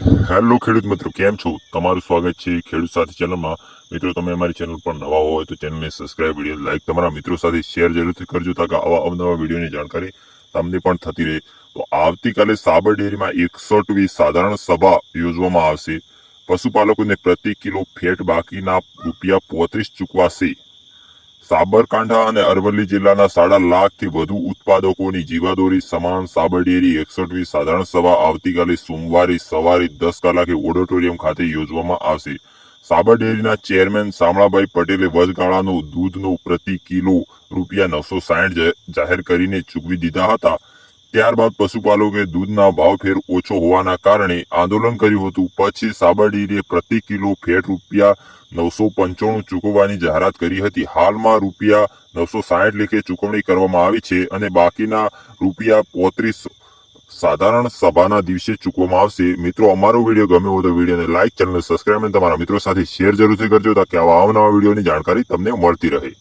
Hello ખેડૂત મિત્રો, કેમ છો? તમારું સ્વાગત છે ખેડૂત સાથે ચેનલમાં. મિત્રો, તમે અમારી ચેનલ પર નવા હોય તો ચેનલને સબસ્ક્રાઇબ વીડિયો લાઈક તમારા મિત્રો સાથે શેર જરૂરથી કરજો તાકે આવા અવનવા વિડીયોની જાણકારી તમને પણ થતી રહે. તો આવતીકાલે સાબર ડેરીમાં એકસઠમી સાધારણ સભા યોજવામાં આવશે. પશુપાલકોને પ્રતિ કિલો ફેટ બાકીના રૂપિયા પોત્રીસ ચૂકવાશે. સાબરકાંઠા અને અરવલ્લી જિલ્લાના સાડા લાખથી વધુ ઉત્પાદકોની જીવાદોરી સમાન સાબરડેરી એકસઠમી સાધારણ સભા આવતીકાલે સોમવારે સવારે દસ કલાકે ઓડિટોરિયમ ખાતે યોજવામાં આવશે. સાબર ડેરીના ચેરમેન શામળાભાઈ પટેલે વધગાળાનો દૂધનો પ્રતિ કિલો રૂપિયા નવસો સાઠ જાહેર કરીને ચૂકવી દીધા હતા. ત્યારબાદ પશુપાલકોએ દૂધના ભાવ ફેર ઓછો હોવાના કારણે આંદોલન કર્યું હતું. પછી સાબર પ્રતિ કિલો ફેટ રૂપિયા નવસો પંચાણું ચૂકવવાની જાહેરાત કરી હતી. હાલમાં રૂપિયા નવસો સાઠ લેખે ચૂકવણી કરવામાં આવી છે અને બાકીના રૂપિયા પોત્રીસ સાધારણ સભાના દિવસે ચૂકવવામાં આવશે. મિત્રો, અમારો વીડિયો ગમ્યો હોય તો વિડીયોને લાઇક ચેનલને સબસ્ક્રાઇબ અને તમારા મિત્રો સાથે શેર જરૂરથી કરજો, તાકી આવા અવનવા વિડીયોની જાણકારી તમને મળતી રહે.